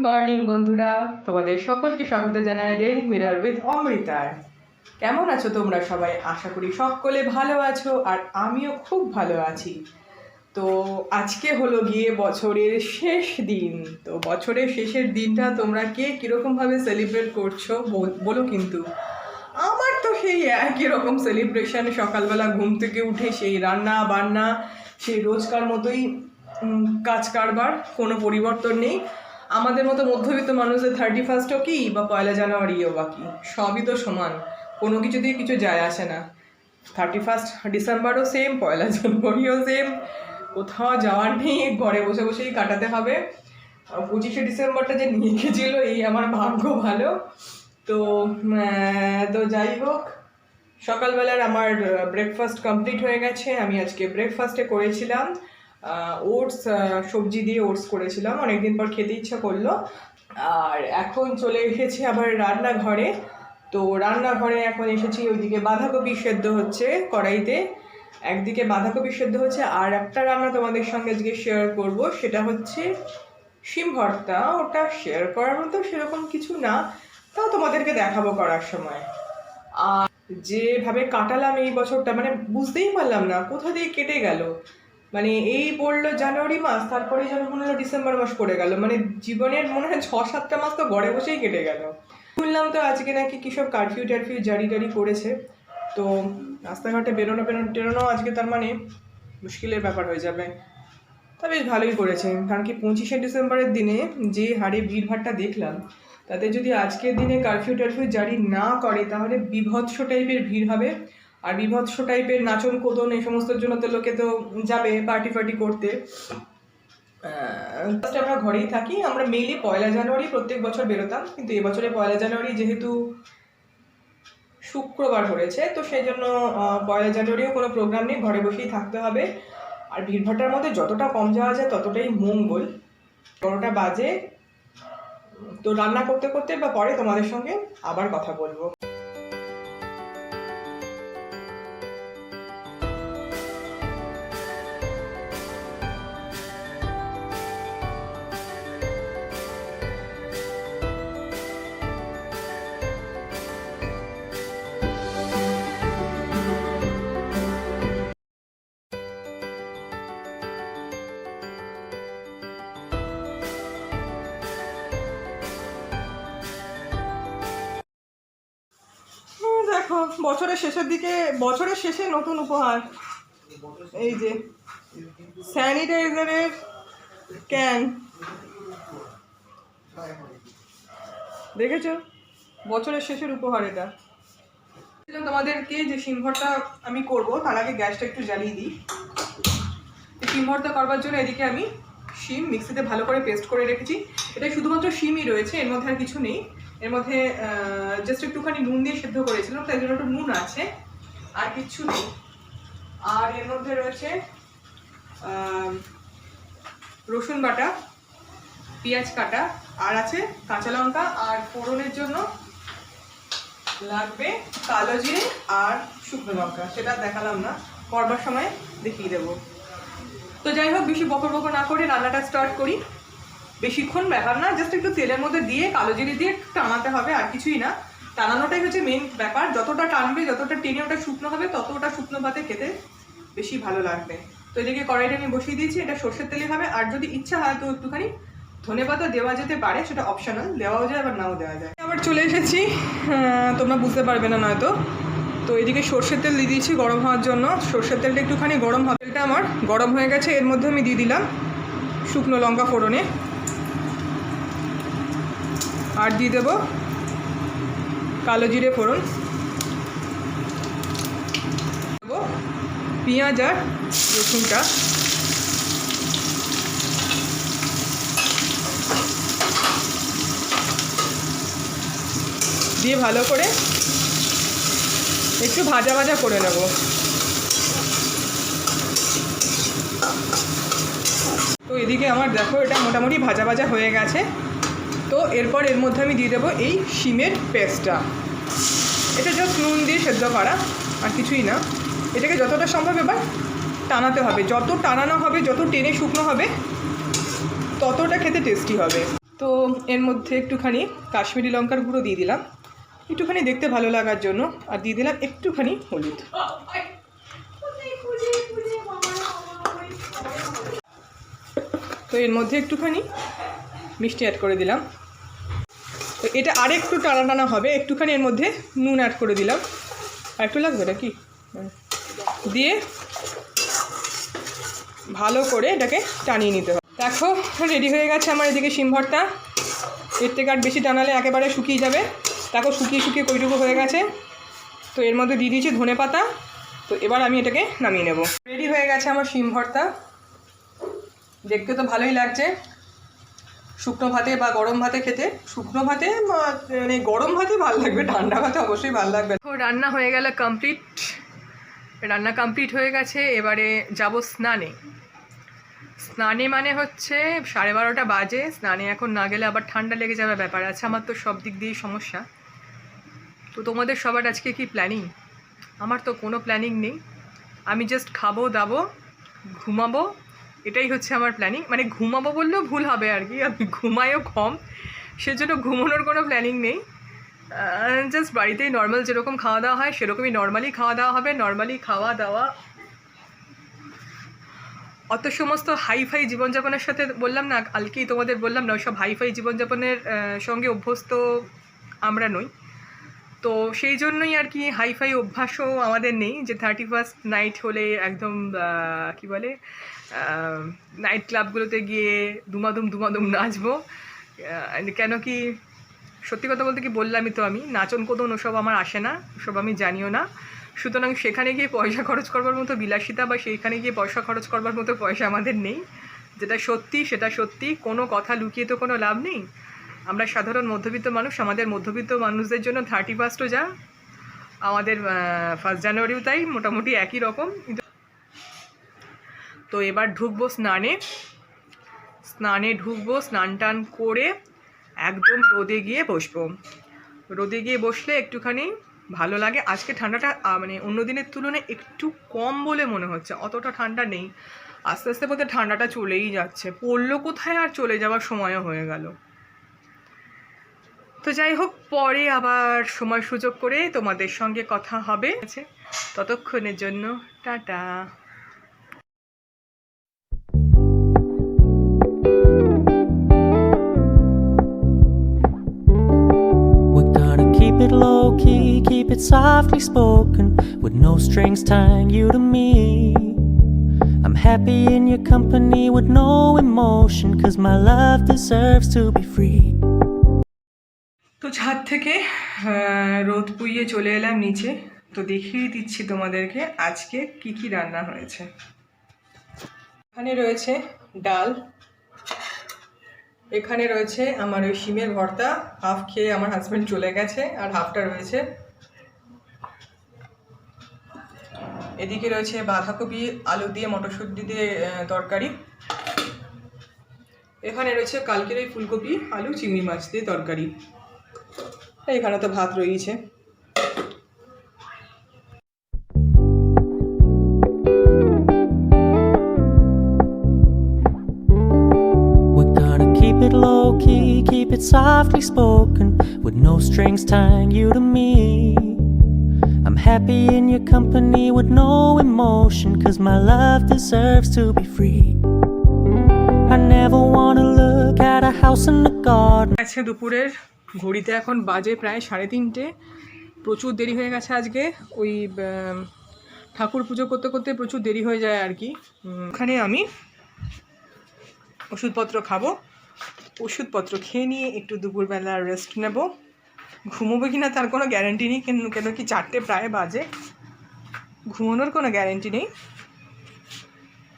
Morning বন্ধুরা। তোমাদের সকলকে স্বাগত জানাই ডেইলি মিরার উইথ অমৃতার কেমন আছো তোমরা সবাই? আশা করি সকলে ভালো আছো আর আমিও খুব ভালো আছি। তো আজকে হলো গিয়ে বছরের শেষ দিন। তো বছরের শেষের দিনটা তোমরা কে কীরকমভাবে সেলিব্রেট করছ বল- কিন্তু। আমার তো সেই একই রকম সেলিব্রেশন সকালবেলা ঘুম থেকে উঠে সেই রান্না বান্না, সেই রোজকার মতোই কাজ কারবার, কোনো পরিবর্তন নেই। আমাদের মতো মধ্যবিত্ত মানুষদের থার্টি ফার্স্টও কি বা পয়লা জানুয়ারিও বা কি? সবই তো সমান। কোনো কিছু দিয়ে কিছু যায় আসে না। থার্টি ফার্স্ট ডিসেম্বরও সেম পয়লা জানুয়ারিও সেম কোথাও যাওয়ার নেই, ঘরে বসে বসেই কাটাতে হবে। পঁচিশে ডিসেম্বরটা যে নিয়ে গেছিল, এই আমার ভাগ্য ভালো। তো তো যাই হোক, সকালবেলার আমার ব্রেকফাস্ট কমপ্লিট হয়ে গেছে। আমি আজকে ব্রেকফাস্টে করেছিলাম। ওটস সবজি দিয়ে ওটস করেছিলাম। অনেকদিন পর খেতে ইচ্ছা করল। আর এখন চলে এসেছি আবার রান্নাঘরে। তো রান্নাঘরে এখন এসেছি ওইদিকে বাঁধাকপি সেদ্ধ হচ্ছে কড়াইতে। একদিকে বাঁধাকপি সেদ্ধ হচ্ছে। আর একটা রান্না তোমাদের সঙ্গে আজকে শেয়ার করব। সেটা হচ্ছে শিম ভর্তা। ওটা শেয়ার করার মতো সেরকম কিছু না। তাও তোমাদেরকে দেখাবো করার সময়। আর যেভাবে কাটালাম এই বছরটা মানে বুঝতেই পারলাম না, কোথা দিয়ে কেটে গেল? মানে এই পড়ল জানুয়ারি মাস তারপরে যেন মনে হলো ডিসেম্বর মাস পড়ে গেল। মানে জীবনের মনে হয় ছ সাতটা মাস তো ঘরে বসেই কেটে গেল। শুনলাম তো আজকে নাকি কী সব কারফিউ টারফিউ জারি টারি করেছে। তো রাস্তাঘাটে বেরোনো বেরোনো টেরোনো আজকে তার মানে মুশকিলের ব্যাপার হয়ে যাবে। তা বেশ ভালোই করেছে। কারণ কি পঁচিশে ডিসেম্বরের দিনে যে হারে ভিড়ভাড়টা দেখলাম, তাতে যদি আজকের দিনে কারফিউ টারফিউ জারি না করে, তাহলে বিভৎস টাইপের ভিড় হবে। আর বিভৎস টাইপের নাচন কোদন এই সমস্তর জন্য তো লোকে তো যাবে পার্টি ফার্টি করতে। First আমরা ঘরেই থাকি, আমরা মেইলি পয়লা জানুয়ারি প্রত্যেক বছর বেরোতাম, কিন্তু এবছরে পয়লা জানুয়ারি যেহেতু শুক্রবার পড়েছে তো সেই জন্য পয়লা জানুয়ারিও কোনো প্রোগ্রাম নেই, ঘরে বসেই থাকতে হবে। আর ভিড়ভাট্টার মধ্যে যতটা কম যাওয়া যায় ততটাই মঙ্গল। বারোটা বাজে, তো রান্না করতে করতে বা পরে তোমাদের সঙ্গে আবার কথা বলব। বছরের শেষের দিকে, বছরের শেষে নতুন উপহার। এই যে, স্যানিটাইজারের ক্যান। দেখেছ? বছরের শেষের উপহার এটা। তোমাদেরকে যে সিমভরটা আমি করব, তার আগে গ্যাসটা একটু জ্বালিয়ে দিই। ভর্তা করবার জন্য এদিকে আমি শিম মিক্সিতে ভালো করে পেস্ট করে রেখেছি। এটা শুধুমাত্র শিমই রয়েছে, এর মধ্যে আর কিছু নেই। এর মধ্যে জাস্ট একটুখানি নুন দিয়ে সেদ্ধ করেছিলাম তাই জন্য একটু নুন আছে, আর কিচ্ছু নেই। আর এর মধ্যে রয়েছে রসুন বাটা, পেঁয়াজ কাটা, আর আছে কাঁচা লঙ্কা, আর ফোড়নের জন্য লাগবে কালো জিরে আর শুকনো লঙ্কা। সেটা দেখালাম না করবার সময় দেখিয়ে দেবো। তো যাই হোক, বেশি বকর বকর না করে রান্নাটা স্টার্ট করি। বেশিক্ষণ ব্যাপার না জাস্ট একটু তেলের মধ্যে দিয়ে কালো জিরে দিয়ে টানাতে হবে, আর কিছুই না। টানানোটাই হচ্ছে মেন ব্যাপার। যতটা টানবে, যতটা টেনে ওটা শুকনো হবে তত ওটা শুকনো ভাতে খেতে বেশি ভালো লাগবে। তো এদিকে কড়াইটা আমি বসিয়ে দিয়েছি, এটা সর্ষের তেলে হবে, আর যদি ইচ্ছা হয় তো একটুখানি ধনে পাতা দেওয়া যেতে পারে, সেটা অপশনাল দেওয়াও যায়, আবার নাও দেওয়া যায়। আবার চলে এসেছি তোমরা বুঝতে পারবে না নয়তো। তো এদিকে সর্ষের তেল দিয়ে দিয়েছি গরম হওয়ার জন্য। সর্ষের তেলটা একটুখানি গরম হবে। তেলটা আমার গরম হয়ে গেছে, এর মধ্যে আমি দিয়ে দিলাম শুকনো লঙ্কা ফোড়নে। আর দিয়ে দেবো কালো জিরে ফোড়ন। দেবো পেঁয়াজ আর রসুনটা। দিয়ে ভালো করে একটু ভাজা ভাজা করে নেব। তো এদিকে আমার দেখো এটা মোটামুটি ভাজা ভাজা হয়ে গেছে। তো এরপর এর মধ্যে আমি দিয়ে দেবো এই শিমের পেস্টটা। এটা জাস্ট নুন দিয়ে সেদ্ধ করা, আর কিছুই না। এটাকে যতটা সম্ভব এবার টানাতে হবে। যত টানানো হবে, যত টেনে শুকনো হবে, ততটা খেতে টেস্টি হবে। তো এর মধ্যে একটুখানি কাশ্মীরি লঙ্কার গুঁড়ো দিয়ে দিলাম। একটুখানি দেখতে ভালো লাগার জন্য, আর দিয়ে দিলাম একটুখানি হলুদ। তো এর মধ্যে একটুখানি মিষ্টি অ্যাড করে দিলাম। তো এটা আরেকটু টানা টানা হবে, একটুখানি এর মধ্যে নুন অ্যাড করে দিলাম। আর একটু লাগবে নাকি। দিয়ে ভালো করে এটাকে টানিয়ে নিতে হবে। দেখো রেডি হয়ে গেছে আমার এদিকে শিম ভর্তা। এর থেকে আর বেশি টানালে একেবারে শুকিয়ে যাবে। দেখো, শুকিয়ে শুকিয়ে কইটুকু হয়ে গেছে। তো এর মধ্যে দিয়ে দিয়েছি ধনে পাতা। তো এবার আমি এটাকে নামিয়ে নেব। রেডি হয়ে গেছে আমার শিম ভর্তা। দেখতে তো ভালোই লাগছে। শুকনো ভাতে বা গরম ভাতে খেতে, শুকনো ভাতে মানে গরম ভাতে ভালো লাগবে, ঠান্ডা ভাতে অবশ্যই ভালো লাগবে। তো রান্না হয়ে গেল কমপ্লিট রান্না কমপ্লিট হয়ে গেছে, এবারে যাব স্নানে। স্নানে মানে হচ্ছে সাড়ে বারোটা বাজে, স্নানে এখন না গেলে আবার ঠান্ডা লেগে যাবে ব্যাপার আছে, আমার তো সব দিক দিয়েই সমস্যা। তো তোমাদের সবার আজকে কি প্ল্যানিং আমার তো কোনো প্ল্যানিং নেই। আমি জাস্ট খাব, দাবো, ঘুমাবো এটাই হচ্ছে আমার প্ল্যানিং মানে ঘুমাবো বললেও ভুল হবে আর কি। আমি ঘুমাইও কম। সেজন্য ঘুমানোর কোনো প্ল্যানিং নেই। জাস্ট বাড়িতেই নর্মাল যেরকম খাওয়া দাওয়া হয়, সেরকমই নর্মালি খাওয়া দাওয়া হবে। নর্মালি খাওয়া দাওয়া। অত সমস্ত হাই ফাই জীবনযাপনের সাথে বললাম না, কালকেই তোমাদের বললাম না, ওইসব হাই ফাই জীবনযাপনের সঙ্গে অভ্যস্ত আমরা নই। তো সেই জন্যই আর কি হাই ফাই অভ্যাসও আমাদের নেই। যে থার্টি ফার্স্ট নাইট হলে একদম কি বলে নাইট ক্লাবগুলোতে গিয়ে দুমাদুম দুমাদুম নাচবো। কেন কি, সত্যি কথা বলতে কি বললামই তো আমি, নাচন কোদন ওসব আমার আসে না, ওসব আমি জানিও না। সুতরাং সেখানে গিয়ে পয়সা খরচ করবার মতো বিলাসিতা বা সেইখানে গিয়ে পয়সা খরচ করবার মতো পয়সা আমাদের নেই। যেটা সত্যি, সেটা সত্যি, কোনো কথা লুকিয়ে তো কোনো লাভ নেই। আমরা সাধারণ মধ্যবিত্ত মানুষ, আমাদের মধ্যবিত্ত মানুষদের জন্য থার্টি ফার্স্টও যা, আমাদের ফার্স্ট জানুয়ারিও তাই, মোটামুটি একই রকম। তো এবার ঢুকবো স্নানে। স্নানে ঢুকবো, স্নান টান করে একদম রোদে গিয়ে বসবো। রোদে গিয়ে বসলে একটুখানি ভালো লাগে। আজকে ঠান্ডাটা মানে অন্য দিনের তুলনায় একটু কম বলে মনে হচ্ছে। অতটা ঠান্ডা নেই। আস্তে আস্তে বোধহয় ঠান্ডাটা চলেই যাচ্ছে। পড়ল কোথায় আর চলে যাওয়ার সময়ও হয়ে গেল। তো যাই হোক, পরে আবার সময় সুযোগ করে তোমাদের সঙ্গে কথা হবে। আছে ততক্ষণের জন্য, tata. It softly spoken, with no strings tying you to me. I'm happy in your company with no emotion, cause my love deserves to be free. তো ছাদ থেকে রোদ পুইয়ে চলে এলাম নিচে তো দেখিয়ে দিচ্ছি তোমাদেরকে আজকে কি কি রান্না হয়েছে এখানে রয়েছে ডাল এখানে রয়েছে আমার ওই শিমের ভর্তা হাফ খেয়ে আমার হাজব্যান্ড চলে গেছে আর হাফটা রয়েছে এদিকে রয়েছে বাঁধাকপি আলু দিয়ে মটরশুঁটি দিয়ে তরকারি। এখানে রয়েছে কালকের ওই ফুলকপি আলু চিংড়ি মাছ দিয়ে তরকারি। এখানে তো ভাত রয়েছে। Keep it softly spoken, with no strings tying you to me. Happy in your company with no emotion, cause my love deserves to be free. I never wanna look at a house in the garden. আছে দুপুরের ঘড়িতে এখন বাজে প্রায় সাড়ে তিনটে। প্রচুর দেরি হয়ে গেছে আজকে। ওই ঠাকুর পুজো করতে করতে প্রচুর দেরি হয়ে যায় আর কি। ওখানে আমি ওষুধপত্র খাব। ওষুধপত্র খেয়ে নিয়ে একটু দুপুরবেলা রেস্ট নেব। ঘুমোবো কি না তার কোনো গ্যারেন্টি নেই, কেন কেন কি চারটে প্রায় বাজে? ঘুমানোর কোনো গ্যারেন্টি নেই।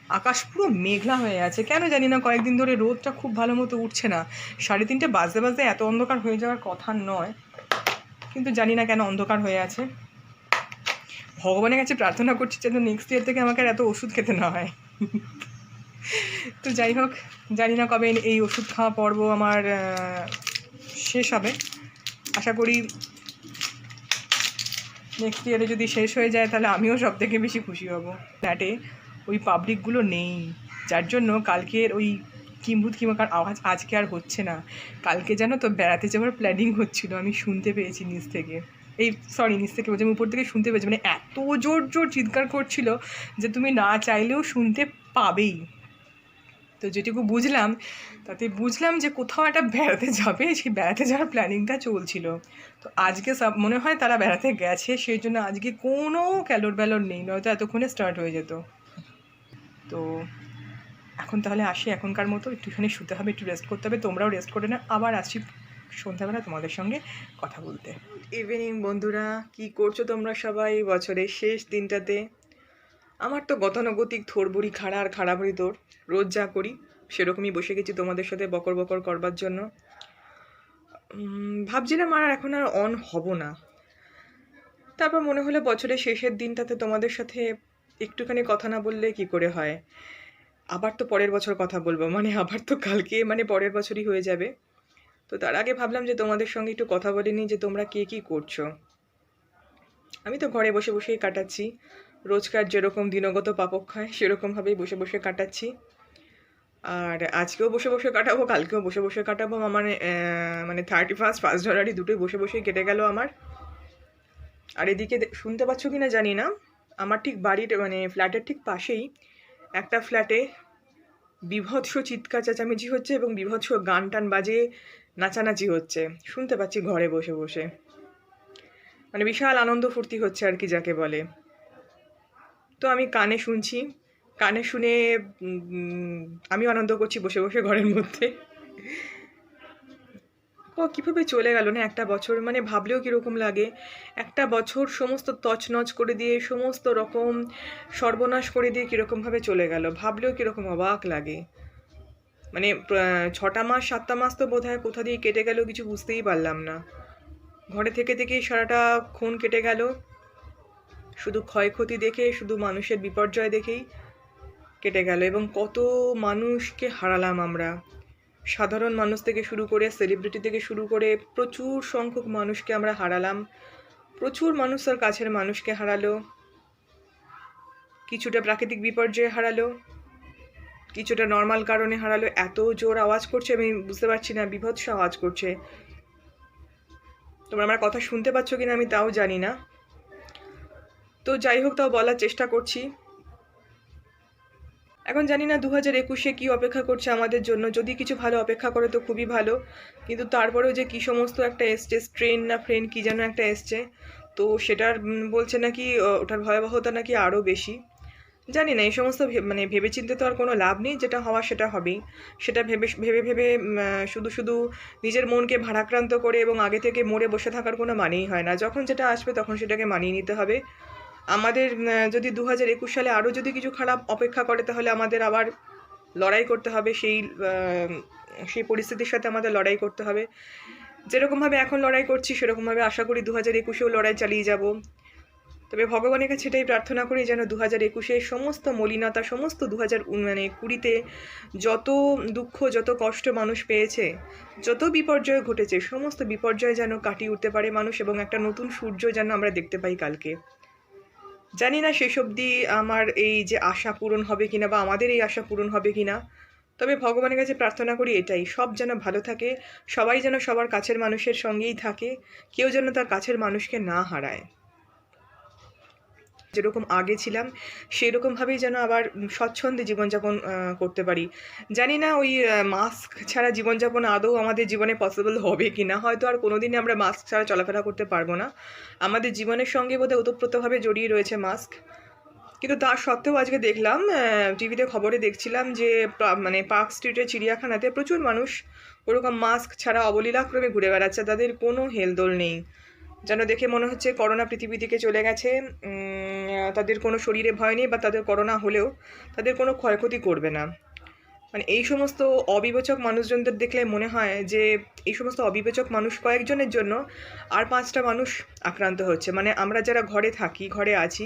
আকাশ পুরো মেঘলা হয়ে আছে। কেন জানি না, কয়েকদিন ধরে রোদটা খুব ভালো মতো উঠছে না। সাড়ে তিনটে বাজতে বাজতে এত অন্ধকার হয়ে যাওয়ার কথা নয়। কিন্তু জানি না কেন অন্ধকার হয়ে আছে। ভগবানের কাছে প্রার্থনা করছি যেন নেক্সট ইয়ার থেকে আমাকে এত ওষুধ খেতে না হয়। তো যাই হোক, জানি না কবে এই ওষুধ খাওয়া পর্ব আমার শেষ হবে। আশা করি নেক্সট ইয়ারে যদি শেষ হয়ে যায়, তাহলে আমিও সব থেকে বেশি খুশি হব। ফ্ল্যাটে ওই পাবলিকগুলো নেই। যার জন্য কালকের ওই কিম্ভূত কিমাকার আওয়াজ আজকে আর হচ্ছে না। কালকে জানো তো বেড়াতে যাওয়ার প্ল্যানিং হচ্ছিল, আমি শুনতে পেয়েছি নিচ থেকে। এই সরি নিচ থেকে বলছি, আমি উপর থেকে শুনতে পেয়েছি। মানে এত জোর জোর চিৎকার করছিল যে তুমি না চাইলেও শুনতে পাবেই। তো যেটুকু বুঝলাম, তাতে বুঝলাম যে কোথাও একটা বেড়াতে যাবে, সেই বেড়াতে যাওয়ার প্ল্যানিংটা চলছিল। তো আজকে সব মনে হয় তারা বেড়াতে গেছে, সেই জন্য আজকে কোনো ক্যালোর ব্যালোর নেই, নয়তো এতক্ষণে স্টার্ট হয়ে যেত। তো এখন তাহলে আসি এখনকার মতো, একটুখানি শুতে হবে, একটু রেস্ট করতে হবে, তোমরাও রেস্ট করে না আবার আসছি সন্ধ্যাবেলা তোমাদের সঙ্গে কথা বলতে। ইভিনিং বন্ধুরা, কি করছ তোমরা সবাই বছরের শেষ দিনটাতে? আমার তো গতানুগতিক থোরবড়ি খাড়া আর খাড়া খাড়াবড়ি তোর রোজ যা করি, সেরকমই বসে গেছি তোমাদের সাথে বকর বকর করবার জন্য। ভাবছিলাম আর এখন আর অন হব না। তারপর মনে হলো বছরের শেষের দিনটাতে তোমাদের সাথে একটুখানি কথা না বললে কি করে হয়? আবার তো পরের বছর কথা বলব মানে আবার তো কালকে মানে পরের বছরই হয়ে যাবে। তো তার আগে ভাবলাম যে তোমাদের সঙ্গে একটু কথা বলে নিই যে তোমরা কে কী করছ। আমি তো ঘরে বসে বসেই কাটাচ্ছি। রোজকার যেরকম দিনগত পাপক খায়, সেরকমভাবেই বসে বসে কাটাচ্ছি। আর আজকেও বসে বসে কাটাবো, কালকেও বসে বসে কাটাবো। আমার মানে থার্টি ফার্স্ট ফার্স্ট জানুয়ারি দুটোই বসে বসেই কেটে গেল আমার। আর এদিকে শুনতে পাচ্ছ কি না জানি না। আমার ঠিক বাড়ির মানে ফ্ল্যাটের ঠিক পাশেই একটা ফ্ল্যাটে বিভৎস চিৎকার চেঁচামেচি হচ্ছে এবং বিভৎস গান টান বাজে নাচানাচি হচ্ছে। শুনতে পাচ্ছি ঘরে বসে বসে। মানে বিশাল আনন্দ ফুর্তি হচ্ছে আর কি যাকে বলে। তো আমি কানে শুনছি। কানে শুনে আমি আনন্দ করছি বসে বসে ঘরের মধ্যে। ও, কীভাবে চলে গেল না একটা বছর? মানে ভাবলেও কীরকম লাগে? একটা বছর সমস্ত তছনছ করে দিয়ে, সমস্ত রকম সর্বনাশ করে দিয়ে কীরকমভাবে চলে গেল? ভাবলেও কীরকম অবাক লাগে। মানে ছটা মাস, সাতটা মাস তো বোধ হয় কোথা দিয়ে কেটে গেল কিছু বুঝতেই পারলাম না। ঘরে থেকে থেকেই সারাটা খুন কেটে গেল। শুধু ক্ষয়ক্ষতি দেখে শুধু মানুষের বিপর্যয় দেখেই কেটে গেল এবং কত মানুষকে হারালাম আমরা। সাধারণ মানুষ থেকে শুরু করে সেলিব্রিটি থেকে শুরু করে প্রচুর সংখ্যক মানুষকে আমরা হারালাম। প্রচুর মানুষ তার কাছের মানুষকে হারালো। কিছুটা প্রাকৃতিক বিপর্যয়ে হারালো। কিছুটা নর্মাল কারণে হারালো। এত জোর আওয়াজ করছে, আমি বুঝতে পারছি না, বিভৎস আওয়াজ করছে। তোমরা আমার কথা শুনতে পাচ্ছ কিনা আমি তাও জানি না। তো যাই হোক, তাও বলার চেষ্টা করছি। এখন জানি না দু হাজার একুশে কী অপেক্ষা করছে আমাদের জন্য। যদি কিছু ভালো অপেক্ষা করে তো খুবই ভালো। কিন্তু তারপরেও যে কী সমস্ত একটা এসছে, স্ট্রেন না ফ্রেন কী যেন একটা এসছে, তো সেটার বলছে নাকি ওটার ভয়াবহতা নাকি আরও বেশি। জানি না, এই সমস্ত মানে ভেবেচিন্তে তো আর কোনো লাভ নেই, যেটা হওয়া সেটা হবেই। সেটা ভেবে ভেবে ভেবে শুধু শুধু নিজের মনকে ভারাক্রান্ত করে এবং আগে থেকে মরে বসে থাকার কোনো মানেই হয় না। যখন যেটা আসবে তখন সেটাকে মানিয়ে নিতে হবে। আমাদের যদি দু হাজার একুশ সালে আরও যদি কিছু খারাপ অপেক্ষা করে, তাহলে আমাদের আবার লড়াই করতে হবে। সেই সেই পরিস্থিতির সাথে আমাদের লড়াই করতে হবে। যেরকমভাবে এখন লড়াই করছি, সেরকমভাবে আশা করি দু হাজার একুশেও লড়াই চালিয়ে যাব। তবে ভগবানের কাছে এটাই প্রার্থনা করি যেন দু হাজার একুশে সমস্ত মলিনতা, সমস্ত দু হাজার মানে কুড়িতে যত দুঃখ, যত কষ্ট মানুষ পেয়েছে, যত বিপর্যয় ঘটেছে, সমস্ত বিপর্যয় যেন কাটিয়ে উঠতে পারে মানুষ এবং একটা নতুন সূর্য যেন আমরা দেখতে পাই কালকে। জানি না শেষ অবধি আমার এই যে আশা পূরণ হবে কিনা বা আমাদের এই আশা পূরণ হবে কিনা। তবে ভগবানের কাছে প্রার্থনা করি এটাই, সব যেন ভালো থাকে, সবাই যেন সবার কাছের মানুষের সঙ্গেই থাকে, কেউ যেন তার কাছের মানুষকে না হারায়। যেরকম আগে ছিলাম সেই রকমভাবেই যেন আবার স্বচ্ছন্দে জীবনযাপন করতে পারি। জানি না ওই মাস্ক ছাড়া জীবনযাপন আদৌ আমাদের জীবনে পসিবল হবে কি না হয়তো আর কোনোদিনই আমরা মাস্ক ছাড়া চলাফেরা করতে পারব না। আমাদের জীবনের সঙ্গে বোধহয় ওতপ্রোতভাবে জড়িয়ে রয়েছে মাস্ক কিন্তু তার সত্ত্বেও আজকে দেখলাম টিভিতে খবরে দেখছিলাম যে মানে পার্ক স্ট্রিটের চিড়িয়াখানাতে প্রচুর মানুষ ওরকম মাস্ক ছাড়া অবলীলাক্রমে ঘুরে বেড়াচ্ছে। তাদের কোনো হেলদোল নেই। যেন দেখে মনে হচ্ছে করোনা পৃথিবী থেকে চলে গেছে। তাদের কোনো শরীরে ভয় নেই বা তাদের করোনা হলেও তাদের কোনো ক্ষয়ক্ষতি করবে না। মানে এই সমস্ত অবিবেচক মানুষজনদের দেখলে মনে হয় যে এই সমস্ত অবিবেচক মানুষ কয়েকজনের জন্য আর পাঁচটা মানুষ আক্রান্ত হচ্ছে। মানে আমরা যারা ঘরে থাকি, ঘরে আছি,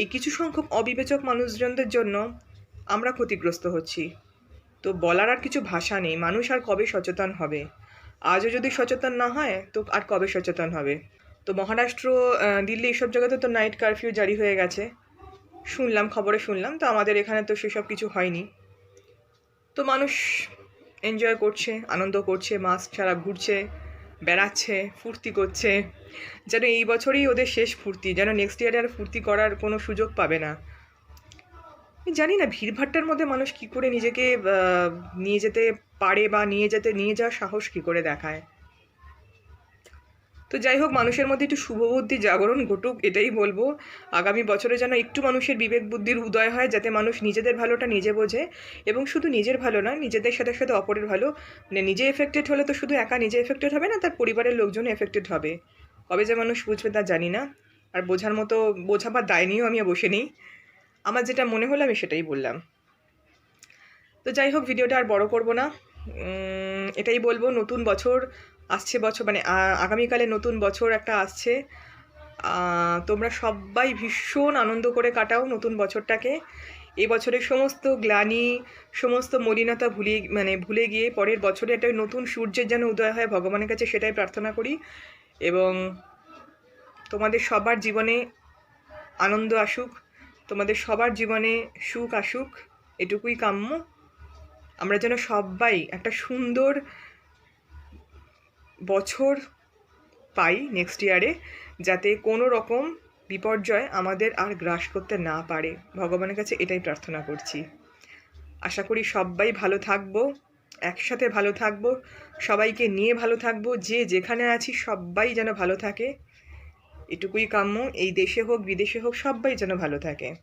এই কিছু সংখ্যক অবিবেচক মানুষজনদের জন্য আমরা ক্ষতিগ্রস্ত হচ্ছি। তো বলার আর কিছু ভাষা নেই। মানুষ আর কবে সচেতন হবে? আজও যদি সচেতন না হয়, তো আর কবে সচেতন হবে? তো মহারাষ্ট্র দিল্লি এইসব জায়গাতে তো নাইট কারফিউ জারি হয়ে গেছে। শুনলাম, খবরে শুনলাম, তো আমাদের এখানে তো সেসব কিছু হয়নি। তো মানুষ এনজয় করছে, আনন্দ করছে মাস্ক ছাড়া ঘুরছে, বেড়াচ্ছে, ফুর্তি করছে। যেন এই বছরই ওদের শেষ ফুর্তি, যেন নেক্সট ইয়ারে আর ফুর্তি করার কোনো সুযোগ পাবে না। জানি না ভিড়ভাট্টার মধ্যে মানুষ কি করে নিজেকে নিয়ে যেতে পারে বা নিয়ে যেতে, নিয়ে যাওয়ার সাহস কি করে দেখায়? তো যাই হোক, মানুষের মধ্যে একটু শুভবুদ্ধি জাগরণ ঘটুক, এটাই বলব। আগামী বছরে যেন একটু মানুষের বিবেক বুদ্ধির উদয় হয়, যাতে মানুষ নিজেদের ভালোটা নিজে বোঝে এবং শুধু নিজের ভালো নয় নিজেদের সাথে সাথে অপরের ভালো। মানে নিজে এফেক্টেড হলে তো শুধু একা নিজে এফেক্টেড হবে না, তার পরিবারের লোকজন এফেক্টেড হবে। কবে যে মানুষ বুঝবে তা জানি না। আর বোঝার মতো বোঝাবার দায় নিয়েও আমি বসে নেই। আমার যেটা মনে হলো আমি সেটাই বললাম। তো যাই হোক, ভিডিওটা আর বড় করব না। এটাই বলব, নতুন বছর আসছে বছর মানে আগামীকালে নতুন বছর একটা আসছে। তোমরা সবাই ভীষণ আনন্দ করে কাটাও নতুন বছরটাকে। এই বছরের সমস্ত গ্লানি, সমস্ত মলিনতা ভুলিয়ে মানে ভুলে গিয়ে পরের বছরে একটা নতুন সূর্যের যেন উদয় হয় ভগবানের কাছে সেটাই প্রার্থনা করি। এবং তোমাদের সবার জীবনে আনন্দ আসুক, তোমাদের সবার জীবনে সুখ আসুক, এটুকুই কাম্য। আমরা যেন সবাই একটা সুন্দর বছর পাই নেক্সট ইয়ারে যাতে কোনো রকম বিপর্যয় আমাদের আর গ্রাস করতে না পারে। ভগবানের কাছে এটাই প্রার্থনা করছি। আশা করি সবাই ভালো থাকব, একসাথে ভালো থাকব, সবাইকে নিয়ে ভালো থাকব, যে যেখানে আছি সবাই যেন ভালো থাকে। এটুকুই কাম্য, এই দেশে হোক, বিদেশে হোক, সবাই যেন ভালো থাকে।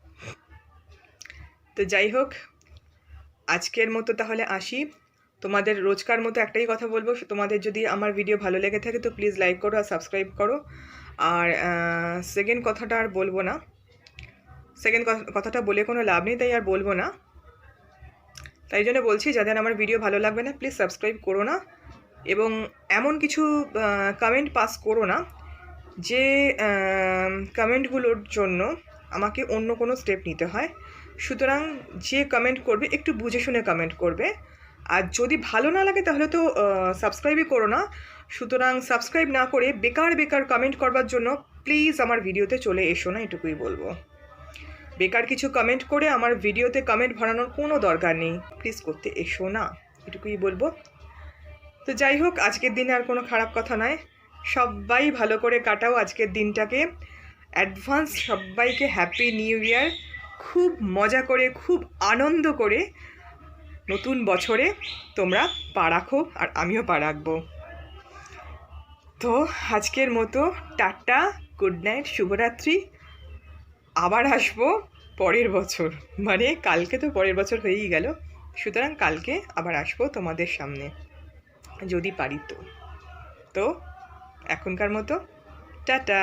তো যাই হোক, আজকের মতো তাহলে আসি। তোমাদের রোজকার মতো একটাই কথা বলব, তোমাদের যদি আমার ভিডিও ভালো লেগে থাকে তো প্লিজ লাইক করো আর সাবস্ক্রাইব করো। আর সেকেন্ড কথাটা আর বলব না। সেকেন্ড কথাটা বলে কোনো লাভ নেই, তাই আর বলব না। তাই জন্য বলছি, যাদের আমার ভিডিও ভালো লাগবে না প্লিজ সাবস্ক্রাইব করো না। এবং এমন কিছু কমেন্ট পাস করো না, যে কমেন্টগুলোর জন্য আমাকে অন্য কোনো স্টেপ নিতে হয়। সুতরাং যে কমেন্ট করবে, একটু বুঝে শুনে কমেন্ট করবে। আর যদি ভালো না লাগে তাহলে তো সাবস্ক্রাইবই করো না। সুতরাং সাবস্ক্রাইব না করে বেকার বেকার কমেন্ট করবার জন্য প্লিজ আমার ভিডিওতে চলে এসো না, এটুকুই বলব। বেকার কিছু কমেন্ট করে আমার ভিডিওতে কমেন্ট ভরানোর কোনো দরকার নেই। প্লিজ করতে এসো না, এটুকুই বলব। তো যাই হোক, আজকের দিনে আর কোনো খারাপ কথা নয়। সবাই ভালো করে কাটাও আজকের দিনটাকে। অ্যাডভান্স সবাইকে হ্যাপি নিউ ইয়ার খুব মজা করে, খুব আনন্দ করে নতুন বছরে তোমরা পা রাখো আর আমিও পা রাখব। তো আজকের মতো টাটা গুড নাইট শুভরাত্রি। আবার আসব পরের বছর। মানে কালকে তো পরের বছর হয়েই গেল। সুতরাং কালকে আবার আসব তোমাদের সামনে, যদি পারি তো। তো এখনকার মতো, টাটা।